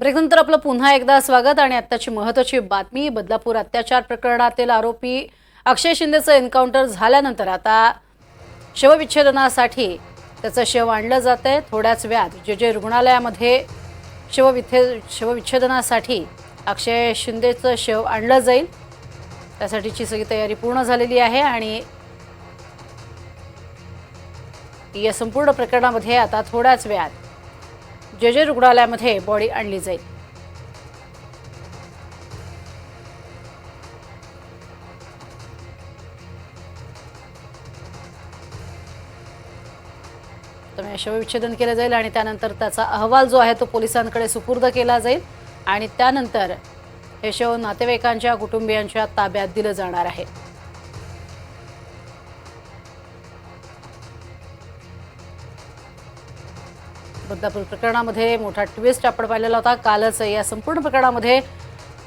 ब्रेकनंतर आपलं पुन्हा एकदा स्वागत आणि आत्ताची महत्वाची बातमी. बदलापूर अत्याचार प्रकरणातील आरोपी अक्षय शिंदेचं एन्काउंटर झाल्यानंतर आता शवविच्छेदनासाठी त्याचं शव आणलं जात आहे. थोड्याच वेळात जे जे रुग्णालयामध्ये शवविथे शवविच्छेदनासाठी अक्षय शिंदेचं शव आणलं जाईल. त्यासाठीची सगळी तयारी पूर्ण झालेली आहे आणि या संपूर्ण प्रकरणामध्ये आता थोड्याच वेळात जे जे रुग्णालयामध्ये बॉडी आणली जाईल. त्यामुळे शवविच्छेदन केलं जाईल आणि त्यानंतर त्याचा अहवाल जो आहे तो पोलिसांकडे सुपूर्द केला जाईल. आणि त्यानंतर हे शव नातेवाईकांच्या कुटुंबियांच्या ताब्यात दिलं जाणार आहे. बदलापूर प्रकरणामध्ये मोठा ट्विस्ट आपण पाहिलेला होता. कालच या संपूर्ण प्रकरणामध्ये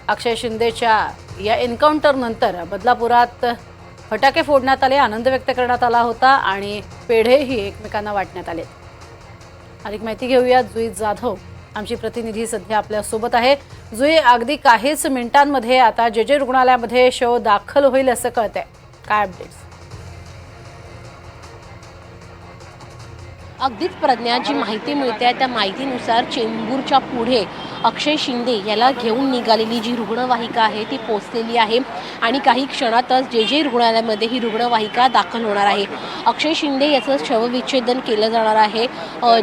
अक्षय शिंदेच्या या एन्काउंटरनंतर बदलापुरात फटाके फोडण्यात आले आनंद व्यक्त करण्यात आला होता आणि पेढेही एकमेकांना वाटण्यात आले. अधिक माहिती घेऊया जुई जाधव आमची प्रतिनिधी सध्या आपल्यासोबत आहे. जुई अगदी काहीच मिनिटांमध्ये आता जे जे रुग्णालयामध्ये शो दाखल होईल असं कळतंय. काय अपडेट्स अगदीच प्रज्ञा जी माहिती मिळते. त्या माहितीनुसार चेंबूरच्या पुढे अक्षय शिंदे याला घेऊन निघालेली जी रुग्णवाहिका आहे ती पोचलेली आहे. आणि काही क्षणातच जे जे रुग्णालयामध्ये ही रुग्णवाहिका दाखल होणार आहे. अक्षय शिंदे याचं शवविच्छेदन केलं जाणार आहे.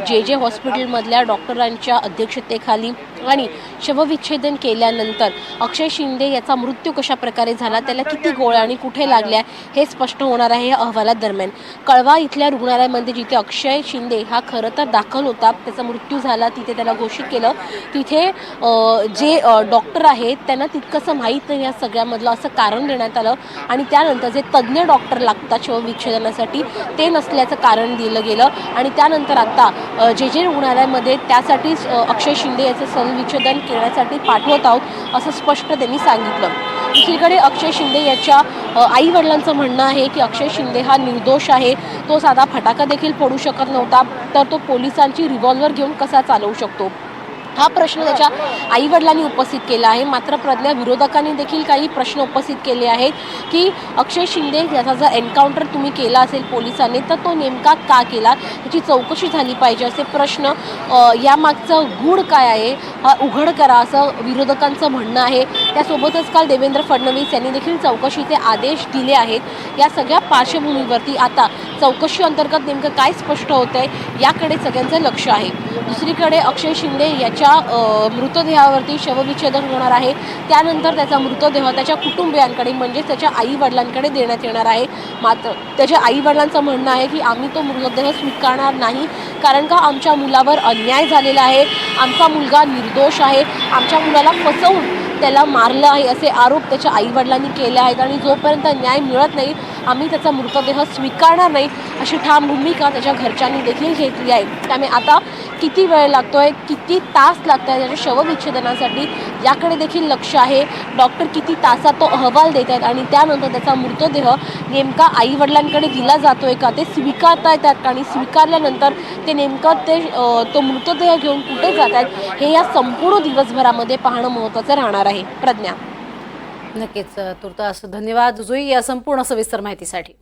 जे जे हॉस्पिटलमधल्या डॉक्टरांच्या अध्यक्षतेखाली आणि शवविच्छेदन केल्यानंतर अक्षय शिंदे याचा मृत्यू कशा प्रकारे झाला त्याला किती गोळ्या आणि कुठे लागल्या हे स्पष्ट होणार आहे या अहवालादरम्यान. कळवा इथल्या रुग्णालयामध्ये जिथे अक्षय शिंदे हा खरं तर दाखल होता त्याचा मृत्यू झाला तिथे त्याला घोषित केलं तिथे जे डॉक्टर आहेत त्यांना तितकंसं माहीत नाही या सगळ्यामधलं असं कारण देण्यात आलं. आणि त्यानंतर जे तज्ज्ञ डॉक्टर लागतात शवविच्छेदनासाठी ते नसल्याचं कारण दिलं गेलं. आणि त्यानंतर आता जे जे रुग्णालयामध्ये त्यासाठीच अक्षय शिंदे याचं शवविच्छेदन करण्यासाठी पाठवत आहोत असं स्पष्ट त्यांनी सांगितलं. दुसरीकडे अक्षय शिंदे याच्या आई वडिलांचं म्हणणं आहे की अक्षय शिंदे हा निर्दोष आहे. तो साधा फटाका देखील पडू शकत नव्हता तर तो पोलिसांची रिव्हॉल्वर घेऊन कसा चालवू शकतो? हा प्रश्न त्याच्या आईवडिलांनी उपस्थित केला आहे. मात्र प्रज्ञा विरोधकांनी देखील काही प्रश्न उपस्थित केले आहेत की अक्षय शिंदे याचा जर एन्काउंटर तुम्ही केला असेल पोलिसांनी तर तो नेमका का केला? त्याची चौकशी झाली पाहिजे असे प्रश्न यामागचं गूढ काय आहे? हा उघड करा असं विरोधकांचं म्हणणं आहे. त्यासोबतच काल देवेंद्र फडणवीस यांनी देखील चौकशीचे आदेश दिले आहेत. या सगळ्या पार्श्वभूमीवरती आता चौकशी अंतर्गत नेमकं काय स्पष्ट होत आहे याकडे सगळ्यांचं लक्ष आहे. दुसरीकडे अक्षय शिंदे याच्या मृतदेहावरती शवविच्छेदन होणार आहे. त्यानंतर त्याचा मृतदेह त्याच्या कुटुंबियांकडे म्हणजेच त्याच्या आई वडिलांकडे देण्यात येणार आहे. मात्र त्याच्या आई वडिलांचं म्हणणं आहे की आम्ही तो मृतदेह स्वीकारणार नाही कारण का आमच्या मुलावर अन्याय झालेला आहे. आमचा मुलगा निर्दोष आहे. आमच्या मुलाला फसवून त्याला मारलं आहे असे आरोप त्याच्या आईवडिलांनी केले आहेत आणि जोपर्यंत न्याय मिळत नाही आम्ही त्याचा मृतदेह स्वीकारणार नाही अशी ठाम भूमिका त्याच्या घरच्यांनी देखील घेतली आहे. त्यामुळे आता किती वेळ लागतोय किती तास लागत आहे त्याच्या शवविच्छेदनासाठी याकडे देखील लक्ष आहे. डॉक्टर किती तासात तो अहवाल देत आहेत आणि त्यानंतर त्याचा मृतदेह नेमका आईवडिलांकडे दिला जातोय का? ते स्वीकारता येतात आणि स्वीकारल्यानंतर ते नेमकं ते तो मृतदेह घेऊन कुठे जात आहेत? हे या संपूर्ण दिवसभरामध्ये पाहणं महत्त्वाचं राहणार आहे. प्रज्ञा. नक्कीच तुर्तास धन्यवाद जुई या संपूर्ण सविस्तर माहितीसाठी.